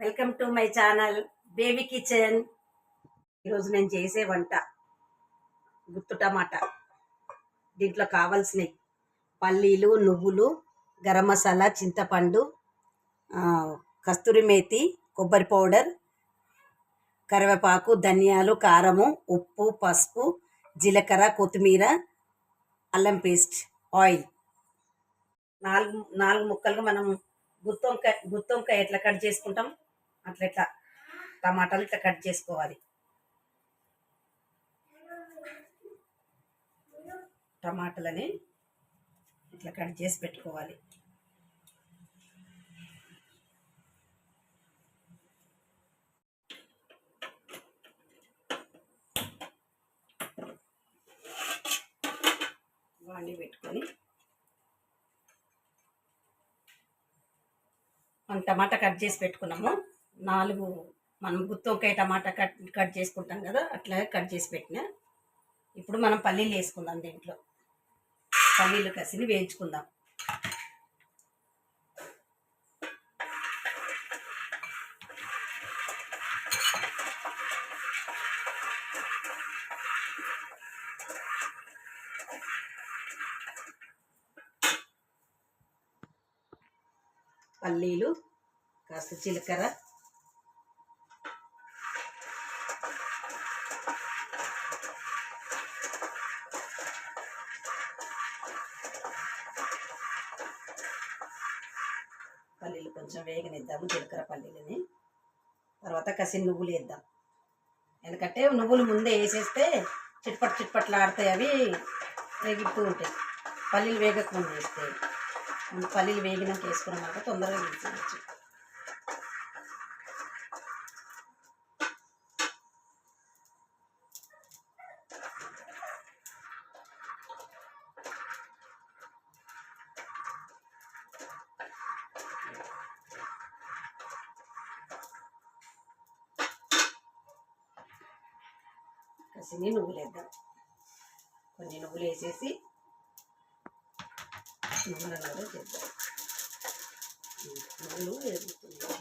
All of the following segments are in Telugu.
Welcome to my channel baby kitchen. ఈరోజు నేను చేసే వంట గుత్తు టమాటా. దీంట్లో కావాల్సినవి పల్లీలు నువ్వులు గరం మసాలా చింతపండు కస్తూరి మేతి కొబ్బరి పౌడర్ కరివేపాకు ధనియాలు కారము ఉప్పు పసుపు జీలకర్ర కొత్తిమీర అల్లం పేస్ట్ ఆయిల్. నాలుగు నాలుగు ముక్కలుగా మనం గుత్తొంకాయ గుత్తొంకాయ ఎట్లా కట్ చేసుకుంటాం? అట్లా ఇట్లా టమాటాలు ఇట్లా కట్ చేసుకోవాలి. టమాటాలని ఇట్లా కట్ చేసి పెట్టుకోవాలి. వాడి పెట్టుకొని మనం టమాటా కట్ చేసి పెట్టుకున్నాము. నాలుగు మనం గుత్తొంకాయ టమాటా కట్ కట్ చేసుకుంటాం కదా అట్లాగే కట్ చేసి పెట్టిన. ఇప్పుడు మనం పల్లీలు వేసుకుందాం దీంట్లో. పల్లీలు కసిని వేయించుకుందాం. పల్లీలు కాస్త జీలకర్ర కొంచెం వేగనిద్దాము జీలకర్ర పల్లీలని. తర్వాత కసి నువ్వులు వేద్దాం. ఎందుకంటే నువ్వులు ముందే వేసేస్తే చిట్పట్ చిట్పట్లు ఆడతాయి అవి వేగుతూ ఉంటాయి. పల్లీలు వేగకముందు వేస్తే. పల్లీలు వేగినాక వేసుకున్నాక తొందరగా వేసేయచ్చు కసిని నువ్వులు వేద్దాం కొన్ని నువ్వులు వేసేసి నువ్వులను కూడా చేద్దాం నువ్వులు వేగుతున్నాయి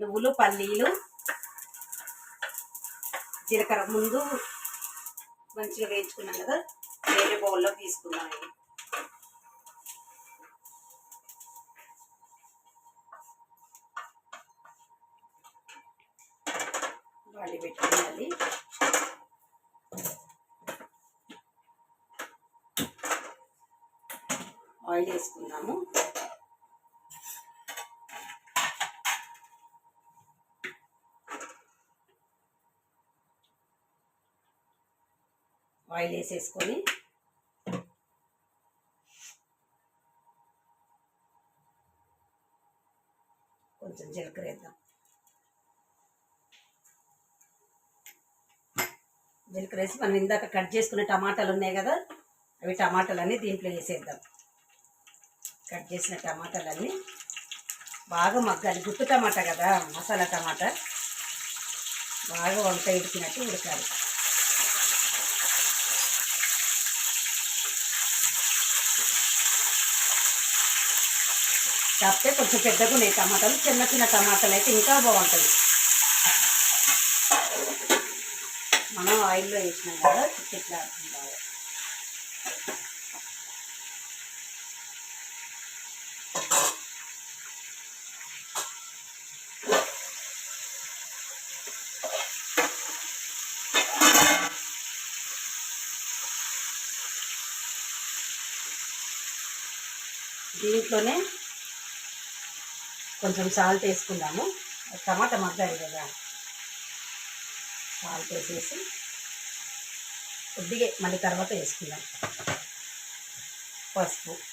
నువ్వులు పల్లీలు జీలకర్ర ముందు మంచిగా వేయించుకున్నాం కదా వేరే బౌల్లో తీసుకున్నాం ఇది. వాడి పెట్టుకోవాలి. ఆయిల్ వేసుకున్నాము. ఆయిల్ వేసేసుకొని కొంచెం జీలకర్ర వేద్దాం. జీలకర్ర వేసి మనం ఇందాక కట్ చేసుకునే టమాటాలు ఉన్నాయి కదా అవి టమాటాలన్నీ దీంట్లో వేసేద్దాం. కట్ చేసిన టమాటాలన్నీ బాగా మగ్గాలి. గుట్టు టమాటా కదా మసాలా టమాటా బాగా వంట ఉడికినట్టు ఉడకాలి. కాకపోతే కొంచెం పెద్దగా ఉన్నాయి. టమాటాలు చిన్న చిన్న టమాటాలు అయితే ఇంకా బాగుంటుంది మనం ఆయిల్లో వేసినాం కదా చిట్లా బాగా. దీంట్లోనే కొంచెం సాల్ట్ వేసుకుందాము టమాటా మగ్గాలి కదా. సాల్ట్ వేసేసి కొద్దిగా మళ్ళీ తర్వాత వేసుకుందాం. పసుపు.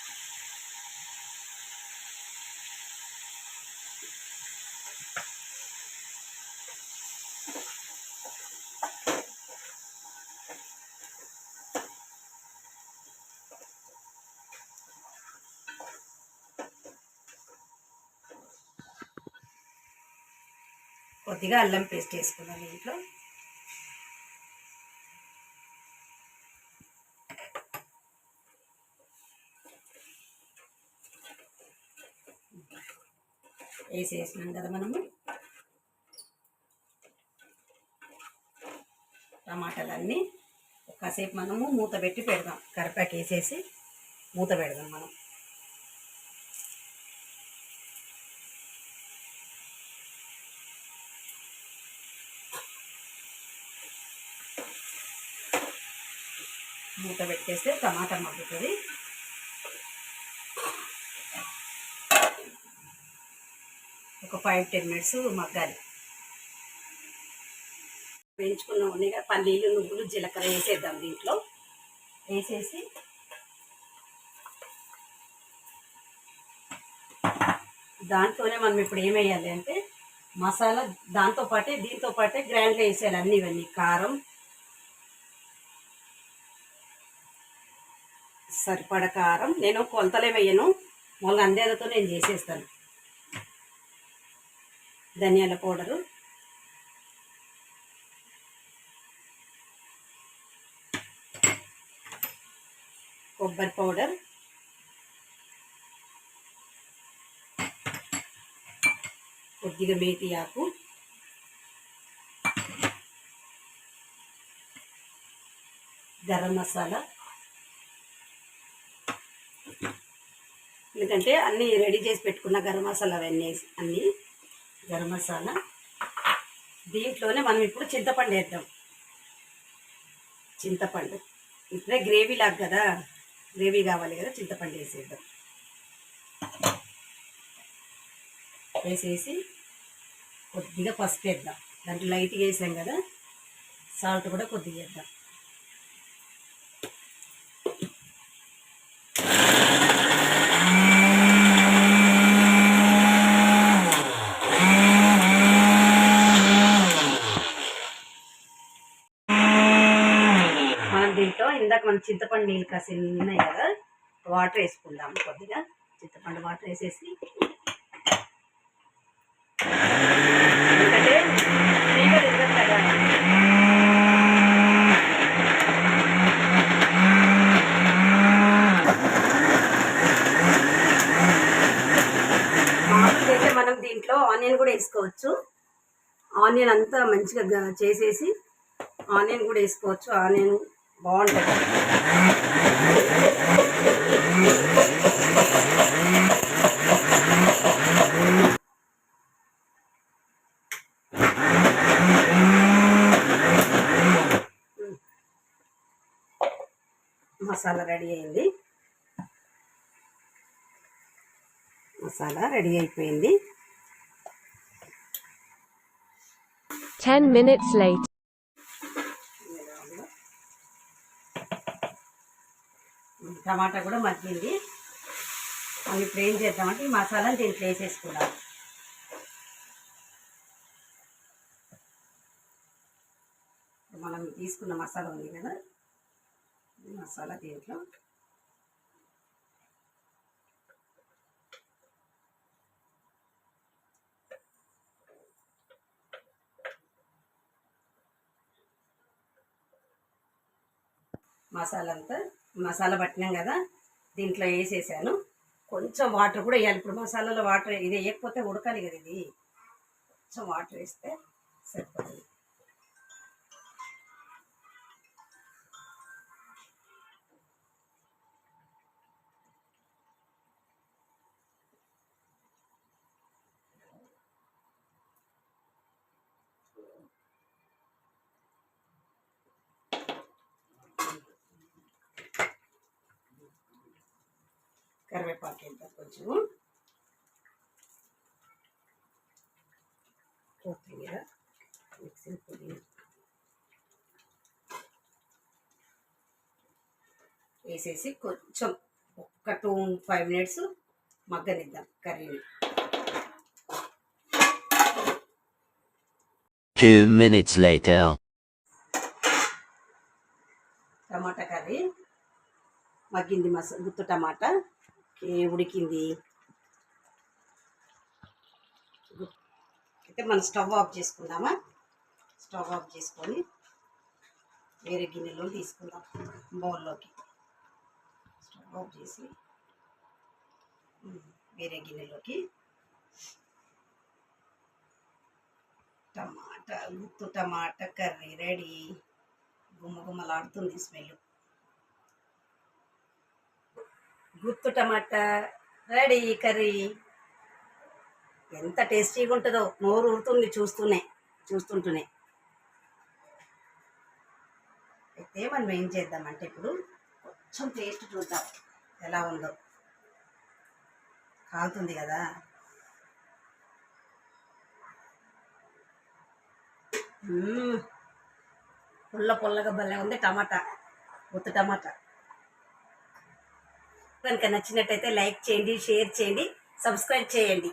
కొద్దిగా అల్లం పేస్ట్ వేసుకుందాం ఇంట్లో. వేసేసినాం కదా మనము. టమాటాలన్నీ కాసేపు మనము మూత పెట్టి పెడదాం. కరిపాకు వేసేసి మూత పెడదాం మనం. మూత పెట్టేస్తే టమాటా మగ్గుతుంది. ఒక ఫైవ్ టెన్ మినిట్స్ మగ్గాలి. వేయించుకున్న ఉన్నాయి పల్లీలు నువ్వులు జీలకర్ర వేసేద్దాం దీంట్లో. వేసేసి దాంట్లోనే మనం ఇప్పుడు ఏం అంటే మసాలా దాంతో పాటే దీంతో పాటే గ్రైండ్గా వేసేయాలి అన్నీ ఇవన్నీ. కారం సరిపడ కారం. నేను కొలతలే వేయను. మొన్న అందేలతో నేను చేసేస్తాను. ధనియాల పౌడరు. కొబ్బరి పౌడర్. కొద్దిగా మేతి ఆకు. గరం మసాలా. ఎందుకంటే అన్నీ రెడీ చేసి పెట్టుకున్న గరం మసాలా అవన్నీ వేసి- అన్నీ. గరం మసాలా. దీంట్లోనే మనం ఇప్పుడు చింతపండు వేద్దాం. చింతపండు. ఇప్పుడే గ్రేవీ లాగా కదా. గ్రేవీ కావాలి కదా చింతపండు వేసేద్దాం. వేసేసి కొద్దిగా పసుపు వేద్దాం. దాంట్లో లైట్గా వేసాం కదా. సాల్ట్ కూడా కొద్దిగా వేద్దాం మనం దీంట్లో ఇందాక మనం చింతపండు నీళ్ళు కాసి ఉన్నాయి కదా వాటర్ వేసుకుందాం కొద్దిగా. చింతపండు వాటర్ వేసేసి. ఎందుకంటే తిరగదు అయితే మనం దీంట్లో ఆనియన్ కూడా వేసుకోవచ్చు. ఆనియన్ అంతా మంచిగా చేసేసి ఆనియన్ కూడా వేసుకోవచ్చు. ఆనియన్ బాగుంటుంది మసాలా రెడీ అయింది. మసాలా రెడీ అయిపోయింది. 10 minutes లైట్ టమాటా కూడా మగ్గింది. మనం ఇప్పుడు ఏం చేద్దామంటే ఈ మసాలా దీంట్లో వేసేసుకున్నాం మనం తీసుకున్న మసాలా ఉంది కదా మసాలా దీంట్లో. మసాలా అంతా మసాలా పట్టినాం కదా దీంట్లో వేసేసాను. కొంచెం వాటర్ కూడా వేయాలి. ఇప్పుడు మసాలాలో వాటర్ ఇది వేయకపోతే ఉడకాలి కదా ఇది. కొంచెం వాటర్ వేస్తే సరిపోతుంది. కరివేపాకు వేద్దాం కొంచెము కొత్తిమీర మిక్సీ పుదీనా వేసేసి కొంచెం ఒక్క టూ ఫైవ్ మినిట్స్ మగ్గనిద్దాం కర్రీని. Two minutes later. Tomato curry. మగ్గింది మస గుత్తు టమాటా. ఉడికింది. అయితే మనం స్టవ్ ఆఫ్ చేసుకుందామా? స్టవ్ ఆఫ్ చేసుకొని వేరే గిన్నెలో తీసుకుందాం బౌల్లోకి. స్టవ్ ఆఫ్ చేసి వేరే గిన్నెలోకి టమాటా గుత్తు టమాటా కర్రీ రెడీ. గుమ్మగుమ్మలాడుతుంది స్మెల్. గుత్తు టమాటా రెడీ కర్రీ. ఎంత టేస్టీగా ఉంటుందో నోరు ఊరుతుంది చూస్తూనే చూస్తుంటూనే. అయితే మనం ఏం చేద్దామంటే ఇప్పుడు కొంచెం టేస్ట్ చూద్దాం ఎలా ఉందో. కాలుతుంది కదా. పుల్ల పుల్లగా భలే ఉంది టమాటా గుత్తు టమాటా. కనుక నచ్చినట్టయితే లైక్ చేయండి షేర్ చేయండి సబ్స్క్రైబ్ చేయండి.